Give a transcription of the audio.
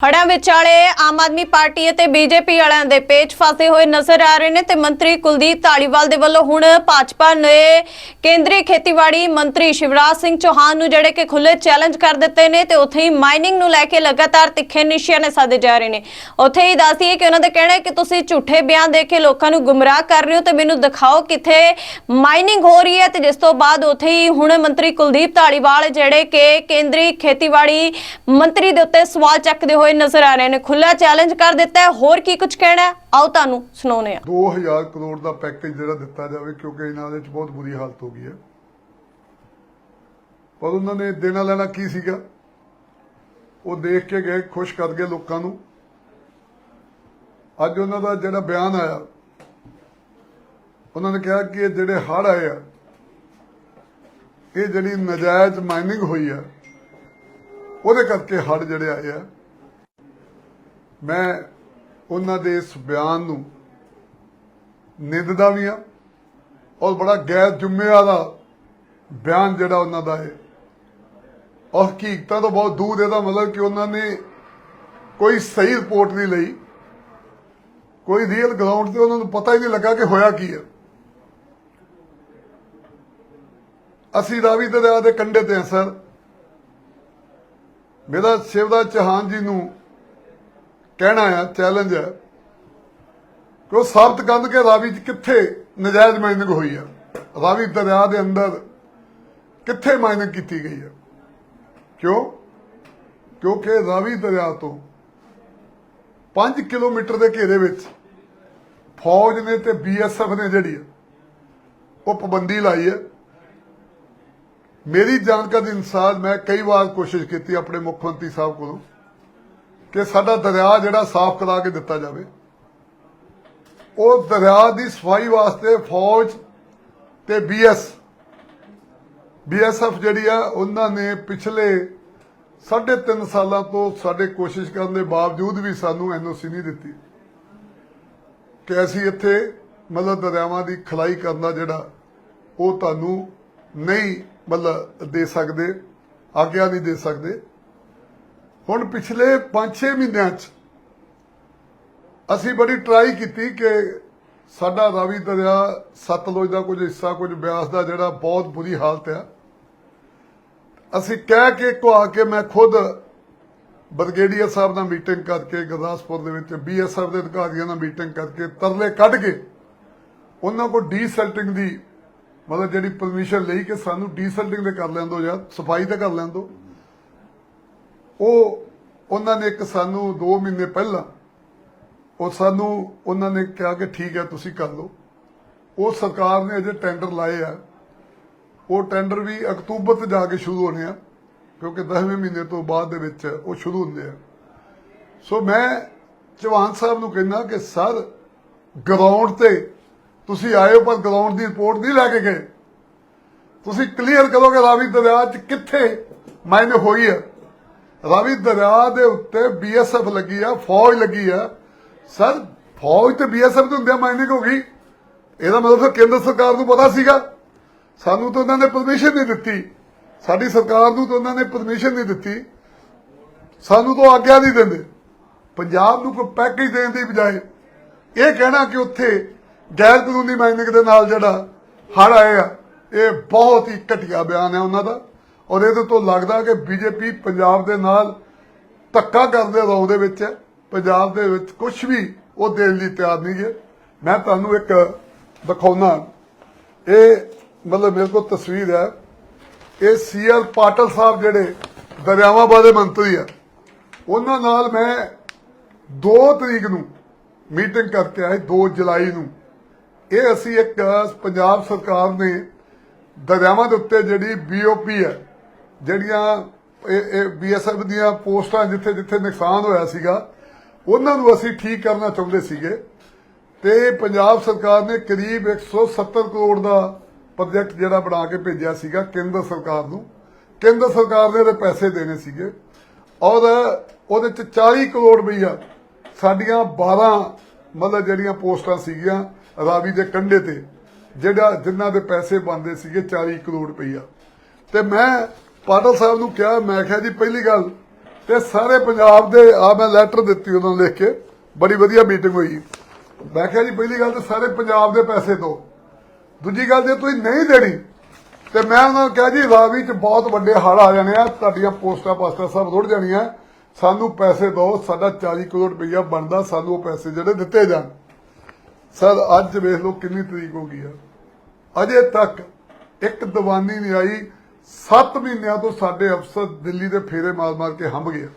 ਹੜ੍ਹਾਂ ਵਿਚਾਲੇ ਆਮ ਆਦਮੀ ਪਾਰਟੀ ਅਤੇ ਬੀਜੇਪੀ ਵਾਲਿਆਂ ਦੇ ਪੇਚ ਫਸੇ ਹੋਏ ਨਜ਼ਰ ਆ ਰਹੇ ਨੇ ਤੇ ਮੰਤਰੀ ਕੁਲਦੀਪ ਧਾਲੀਵਾਲ ਦੇ ਵੱਲੋਂ ਹੁਣ ਭਾਜਪਾ ਨੇ ਕੇਂਦਰੀ ਖੇਤੀਬਾੜੀ ਮੰਤਰੀ ਸ਼ਿਵਰਾਜ ਸਿੰਘ ਚੌਹਾਨ ਨੂੰ ਜਿਹੜੇ ਕਿ ਖੁੱਲੇ ਚੈਲੰਜ ਕਰ ਦਿੱਤੇ ਨੇ ਤੇ ਉੱਥੇ ਹੀ ਮਾਈਨਿੰਗ ਨੂੰ ਲੈ ਕੇ ਲਗਾਤਾਰ ਤਿੱਖੇ ਨਿਸ਼ਾਨੇ ਸਾਧੇ ਜਾ ਰਹੇ ਨੇ। ਉੱਥੇ ਹੀ ਦੱਸਦੀਏ ਕਿ ਉਹਨਾਂ ਦਾ ਕਹਿਣਾ ਹੈ ਕਿ ਤੁਸੀਂ ਝੂਠੇ ਬਿਆਨ ਦੇ ਕੇ ਲੋਕਾਂ ਨੂੰ ਗੁੰਮਰਾਹ ਕਰ ਰਹੇ ਹੋ ਤੇ ਮੈਨੂੰ ਦਿਖਾਓ ਕਿੱਥੇ ਮਾਈਨਿੰਗ ਹੋ ਰਹੀ ਹੈ ਤੇ ਜਿਸ ਤੋਂ ਬਾਅਦ ਉੱਥੇ ਹੀ ਹੁਣ ਮੰਤਰੀ ਕੁਲਦੀਪ ਧਾਲੀਵਾਲ ਜਿਹੜੇ ਕਿ ਕੇਂਦਰੀ ਖੇਤੀਬਾੜੀ ਮੰਤਰੀ ਦੇ ਉੱਤੇ ਸਵਾਲ ਚੱਕਦੇ ਹੋਏ ਨਜ਼ਰ ਆ ਰਹੇ ਨੇ। ਖੁੱਲਾ ਚੈਲੰਜ ਕਰ ਦਿੱਤਾ ਹੈ। ਹੋਰ ਕੀ ਕੁਝ ਕਹਿਣਾ ਹੈ? ਆਓ ਤੁਹਾਨੂੰ ਸੁਣਾਉਂਦੇ ਹਾਂ। 2000 ਕਰੋੜ ਦਾ ਪੈਕੇਜ ਜਿਹੜਾ ਦਿੱਤਾ ਜਾਵੇ, ਕਿਉਂਕਿ ਇਹਨਾਂ ਦੇ ਵਿੱਚ ਬਹੁਤ ਬੁਰੀ ਹਾਲਤ ਹੋ ਗਈ ਹੈ। ਪਰ ਉਹਨਾਂ ਨੇ ਦੇਣਾ ਲੈਣਾ ਕੀ ਸੀਗਾ? ਉਹ ਦੇਖ ਕੇ ਗਏ, ਖੁਸ਼ ਕਰ ਗਏ ਲੋਕਾਂ ਨੂੰ। ਅੱਜ ਉਹਨਾਂ ਦਾ ਜਿਹੜਾ ਬਿਆਨ ਆਇਆ, ਉਹਨਾਂ ਨੇ ਕਿਹਾ ਕਿ ਇਹ ਜਿਹੜੇ ਹੜ ਆਏ ਆ, ਇਹ ਜਿਹੜੀ ਨਜਾਇਜ਼ ਮਾਈਨਿੰਗ ਹੋਈ ਆ, ਉਹਦੇ ਕਰਕੇ ਹੜ ਜਿਹੜੇ ਆਏ ਆ ਮੈਂ ਉਹਨਾਂ ਦੇ ਇਸ ਬਿਆਨ ਨੂੰ ਨਿੰਦਦਾ ਵੀ ਆ ਔਰ ਬੜਾ ਗੈਰ ਜ਼ਿੰਮੇਵਾਰ ਦਾ ਬਿਆਨ ਜਿਹੜਾ ਉਹਨਾਂ ਦਾ ਹੈ। ਔਰ ਹਕੀਕਤਾਂ ਤੋਂ ਬਹੁਤ ਦੂਰ ਇਹਦਾ ਮਤਲਬ ਕਿ ਉਹਨਾਂ ਨੇ ਕੋਈ ਸਹੀ ਰਿਪੋਰਟ ਨਹੀਂ ਲਈ। ਕੋਈ ਰੀਅਲ ਗਰਾਊਂਡ ਤੇ ਉਹਨਾਂ ਨੂੰ ਪਤਾ ਹੀ ਨਹੀਂ ਲੱਗਾ ਕਿ ਹੋਇਆ ਕੀ ਹੈ। ਅਸੀਂ ਰਾਵੀ ਦਰਿਆ ਦੇ ਕੰਢੇ ਤੇ ਹਾਂ, ਸਰ। ਮੇਰਾ ਸ਼ਿਵਰਾਜ ਚੌਹਾਨ ਜੀ ਨੂੰ ਕਹਿਣਾ ਆ ਚੈਲੰਜ ਹੈ ਕਿ ਉਹ ਸਾਬਤ ਕਰਨ ਕੇ ਰਾਵੀ 'ਚ ਕਿੱਥੇ ਨਜਾਇਜ਼ ਮਾਈਨਿੰਗ ਹੋਈ ਆ ਰਾਵੀ ਦਰਿਆ ਦੇ ਅੰਦਰ ਕਿੱਥੇ ਮਾਈਨਿੰਗ ਕੀਤੀ ਗਈ ਹੈ? ਕਿਉਂ? ਕਿਉਂਕਿ ਰਾਵੀ ਦਰਿਆ ਤੋਂ 5 ਕਿਲੋਮੀਟਰ ਦੇ ਘੇਰੇ ਵਿੱਚ ਫੌਜ ਨੇ ਤੇ ਬੀਐਸਐਫ ਨੇ ਜਿਹੜੀ ਉਹ ਪਾਬੰਦੀ ਲਾਈ ਹੈ। ਮੇਰੀ ਜਾਣਕਾਰੀ ਅਨੁਸਾਰ ਮੈਂ ਕਈ ਵਾਰ ਕੋਸ਼ਿਸ਼ ਕੀਤੀ ਆਪਣੇ ਮੁੱਖ ਮੰਤਰੀ ਸਾਹਿਬ ਕੋਲੋਂ ਕਿ ਸਾਡਾ ਦਰਿਆ ਜਿਹੜਾ ਸਾਫ਼ ਕਰਾ ਕੇ ਦਿੱਤਾ ਜਾਵੇ। ਉਹ ਦਰਿਆ ਦੀ ਸਫ਼ਾਈ ਵਾਸਤੇ ਫੌਜ ਤੇ ਬੀਐਸ ਬੀਐਸਐਫ ਜਿਹੜੀ ਆ, ਉਹਨਾਂ ਨੇ ਪਿਛਲੇ 3.5 ਸਾਲਾਂ ਤੋਂ ਸਾਡੇ ਕੋਸ਼ਿਸ਼ ਕਰਨ ਦੇ ਬਾਵਜੂਦ ਵੀ ਸਾਨੂੰ ਐਨਓਸੀ ਨਹੀਂ ਦਿੱਤੀ। ਕਿ ਅਸੀਂ ਇੱਥੇ ਮਤਲਬ ਦਰਿਆਵਾਂ ਦੀ ਖਲਾਈ ਕਰਨ ਦਾ ਜਿਹੜਾ ਉਹ ਤੁਹਾਨੂੰ ਨਹੀਂ ਮਤਲਬ ਦੇ ਸਕਦੇ, ਆਗਿਆ ਨਹੀਂ ਦੇ ਸਕਦੇ। ਹੁਣ ਪਿਛਲੇ 5-6 ਮਹੀਨਿਆਂ 'ਚ ਅਸੀਂ ਬੜੀ ਟਰਾਈ ਕੀਤੀ ਕਿ ਸਾਡਾ ਰਾਵੀ ਦਰਿਆ, ਸਤਲੁਜ ਦਾ ਕੁਝ ਹਿੱਸਾ, ਕੁਝ ਬਿਆਸ ਦਾ ਜਿਹੜਾ ਬਹੁਤ ਬੁਰੀ ਹਾਲਤ ਹੈ ਅਸੀਂ ਕਹਿ ਕੇ ਕੋ ਕੇ ਮੈਂ ਖੁਦ ਬਰਗੇਡੀਅਰ ਸਾਹਿਬ ਨਾਲ ਮੀਟਿੰਗ ਕਰਕੇ, ਗੁਰਦਾਸਪੁਰ ਦੇ ਵਿੱਚ ਬੀਐਸਐਫ ਦੇ ਅਧਿਕਾਰੀਆਂ ਨਾਲ ਮੀਟਿੰਗ ਕਰਕੇ ਤਰਲੇ ਕੱਢ ਕੇ ਉਹਨਾਂ ਕੋਲ ਡੀਸੈਲਟਿੰਗ ਦੀ ਮਤਲਬ ਜਿਹੜੀ ਪਰਮਿਸ਼ਨ ਲਈ ਕਿ ਸਾਨੂੰ ਡੀਸੈਲਟਿੰਗ ਦੇ ਕਰ ਲੈਣ ਦਿਓ ਜਾਂ ਸਫ਼ਾਈ ਤਾਂ ਕਰ ਲੈਣ ਦਿਓ। ਉਹ, ਉਹਨਾਂ ਨੇ ਇੱਕ ਸਾਨੂੰ 2 ਮਹੀਨੇ ਪਹਿਲਾਂ, ਉਹ ਸਾਨੂੰ, ਉਹਨਾਂ ਨੇ ਕਿਹਾ ਕਿ ਠੀਕ ਹੈ, ਤੁਸੀਂ ਕਰ ਲਓ। ਉਹ ਸਰਕਾਰ ਨੇ ਅਜੇ ਟੈਂਡਰ ਲਾਏ ਆ। ਉਹ ਟੈਂਡਰ ਵੀ ਅਕਤੂਬਰ ਤੋਂ ਜਾ ਕੇ ਸ਼ੁਰੂ ਹੋਣੇ ਆ, ਕਿਉਂਕਿ 10ਵੇਂ ਮਹੀਨੇ ਤੋਂ ਬਾਅਦ ਦੇ ਵਿੱਚ ਉਹ ਸ਼ੁਰੂ ਹੁੰਦੇ ਆ। ਸੋ ਮੈਂ ਚਵਾਨ ਸਾਹਿਬ ਨੂੰ ਕਹਿੰਦਾ ਕਿ, ਸਰ ਗਰਾਊਂਡ ਤੇ ਤੁਸੀਂ ਆਏ ਹੋ ਪਰ ਗਰਾਊਂਡ ਦੀ ਰਿਪੋਰਟ ਨਹੀਂ ਲੈ ਕੇ ਗਏ। ਤੁਸੀਂ ਕਲੀਅਰ ਕਰੋਗੇ ਰਾਵੀ ਦਰਿਆ 'ਚ ਕਿੱਥੇ ਮਾਇਨੇ ਹੋਈ ਹੈ? ਰਾਵੀ ਦਰਿਆ ਦੇ ਉੱਤੇ ਬੀਐਸਐਫ ਲੱਗੀ ਆ, ਫੌਜ ਲੱਗੀ ਆ। ਸਰ, ਫੌਜ ਤੇ ਬੀਐਸਐਫ ਦੇ ਹੁੰਦਿਆਂ ਮਾਈਨਿੰਗ ਹੋ ਗਈ। ਇਹਦਾ ਮਤਲਬ ਫਿਰ ਕੇਂਦਰ ਸਰਕਾਰ ਨੂੰ ਪਤਾ ਸੀਗਾ। ਸਾਨੂੰ ਤਾਂ ਉਹਨਾਂ ਨੇ ਪਰਮਿਸ਼ਨ ਨਹੀਂ ਦਿੱਤੀ। ਸਾਡੀ ਸਰਕਾਰ ਨੂੰ ਤਾਂ ਉਹਨਾਂ ਨੇ ਪਰਮਿਸ਼ਨ ਨਹੀਂ ਦਿੱਤੀ। ਸਾਨੂੰ ਤਾਂ ਆਗਿਆ ਨਹੀਂ ਦਿੰਦੇ। ਪੰਜਾਬ ਨੂੰ ਕੋਈ ਪੈਕੇਜ ਦੇਣ ਦੀ ਬਜਾਏ ਇਹ ਕਹਿਣਾ ਕਿ ਉੱਥੇ ਗੈਰ ਕਾਨੂੰਨੀ ਮਾਈਨਿੰਗ ਦੇ ਨਾਲ ਜਿਹੜਾ ਹੜ ਆਏਗਾ ਇਹ ਬਹੁਤ ਹੀ ਘਟੀਆ ਬਿਆਨ ਹੈ ਉਹਨਾਂ ਦਾ। ਔਰ ਇਹਦੇ ਤੋਂ ਲੱਗਦਾ ਕਿ ਬੀਜੇਪੀ ਪੰਜਾਬ ਦੇ ਨਾਲ ਧੱਕਾ ਕਰਦੇ ਰੌ ਦੇ ਵਿੱਚ ਹੈ। ਪੰਜਾਬ ਦੇ ਵਿੱਚ ਕੁਝ ਵੀ ਉਹ ਦੇਣ ਲਈ ਤਿਆਰ ਨਹੀਂ ਹੈ। ਮੈਂ ਤੁਹਾਨੂੰ ਇੱਕ ਦਿਖਾਉਣਾ। ਇਹ ਮਤਲਬ ਮੇਰੇ ਕੋਲ ਤਸਵੀਰ ਹੈ। ਇਹ ਸੀਆਰ ਪਾਟਲ ਸਾਹਿਬ ਜਿਹੜੇ ਦਰਿਆਵਾਂ ਬਾਰੇ ਮੰਤਰੀ ਆ। ਉਹਨਾਂ ਨਾਲ ਮੈਂ 2 ਤਰੀਕ ਨੂੰ ਮੀਟਿੰਗ ਕਰਕੇ ਆਏ 2 ਜੁਲਾਈ ਨੂੰ। ਇਹ ਅਸੀਂ ਇੱਕ ਪੰਜਾਬ ਸਰਕਾਰ ਨੇ ਦਰਿਆਵਾਂ ਦੇ ਉੱਤੇ ਜਿਹੜੀ ਬੀਓਪੀ ਹੈ ਜਿਹੜੀਆਂ ਇਹ ਇਹ ਬੀਐਸਐਫ ਦੀਆਂ ਪੋਸਟਾਂ ਜਿੱਥੇ ਜਿੱਥੇ ਨੁਕਸਾਨ ਹੋਇਆ ਸੀਗਾ, ਉਹਨਾਂ ਨੂੰ ਅਸੀਂ ਠੀਕ ਕਰਨਾ ਚਾਹੁੰਦੇ ਸੀਗੇ। ਤੇ ਪੰਜਾਬ ਸਰਕਾਰ ਨੇ ਕਰੀਬ 170 ਕਰੋੜ ਦਾ ਪ੍ਰੋਜੈਕਟ ਜਿਹੜਾ ਬਣਾ ਕੇ ਭੇਜਿਆ ਸੀਗਾ ਕੇਂਦਰ ਸਰਕਾਰ ਨੂੰ। ਕੇਂਦਰ ਸਰਕਾਰ ਨੇ ਇਹਦੇ ਪੈਸੇ ਦੇਣੇ ਸੀਗੇ। ਔਰ ਉਹਦੇ ਚ 40 ਕਰੋੜ ਰੁਪਈਆ ਸਾਡੀਆਂ 12 ਮਤਲਬ ਜਿਹੜੀਆਂ ਪੋਸਟਾਂ ਸੀਗੀਆਂ ਰਾਵੀ ਦੇ ਕੰਢੇ ਤੇ, ਜਿਹੜਾ, ਜਿਨ੍ਹਾਂ ਦੇ ਪੈਸੇ ਬੰਦੇ ਸੀਗੇ 40 ਕਰੋੜ ਰੁਪਈਆ। ਤੇ ਮੈਂ ਪਾਟਲ ਸਾਹਿਬ ਨੂੰ ਕਿਹਾ, ਮੈਂ ਕਿਹਾ ਜੀ ਪਹਿਲੀ ਗੱਲ ਤੇ ਸਾਰੇ ਪੰਜਾਬ ਦੇ ਆ ਮੈਂ ਲੈਟਰ ਦਿੱਤੀ ਉਹਨਾਂ ਨੂੰ ਲਿਖ ਕੇ, ਬੜੀ ਵਧੀਆ ਮੀਟਿੰਗ ਹੋਈ। ਮੈਂ ਕਿਹਾ ਜੀ ਪਹਿਲੀ ਗੱਲ ਤੇ ਸਾਰੇ ਪੰਜਾਬ ਦੇ ਪੈਸੇ ਦੋ। ਦੂਜੀ ਗੱਲ ਜੇ ਤੁਸੀਂ ਨਹੀਂ ਦੇਣੀ, ਤੇ ਮੈਂ ਉਹਨਾਂ ਨੂੰ ਕਿਹਾ ਜੀ ਰਾਵੀ ਚ ਬਹੁਤ ਵੱਡੇ ਹੜ ਆ ਜਾਣੇ ਆ, ਤੁਹਾਡੀਆਂ ਪੋਸਟਾਂ ਪਾਸਟਾਂ ਸਭ ਰੁੜ ਜਾਣੀਆਂ। ਸਾਨੂੰ ਪੈਸੇ ਦਿਓ ਸਾਡਾ 40 ਕਰੋੜ ਰੁਪਈਆ ਬਣਦਾ, ਸਾਨੂੰ ਉਹ ਪੈਸੇ ਜਿਹੜੇ ਦਿੱਤੇ ਜਾਣ। ਸਰ, ਅੱਜ ਵੇਖ ਲਓ ਕਿੰਨੀ ਤਰੀਕ ਹੋ ਗਈ ਆ। ਅਜੇ ਤੱਕ ਇੱਕ ਦੀਵਾਨੀ ਨਹੀਂ ਆਈ 7 ਮਹੀਨਿਆਂ ਤੋਂ ਸਾਡੇ ਅਫਸਰ ਦਿੱਲੀ ਦੇ ਫੇਰੇ ਮਾਰ ਮਾਰ ਕੇ ਹੰਭ ਗਏ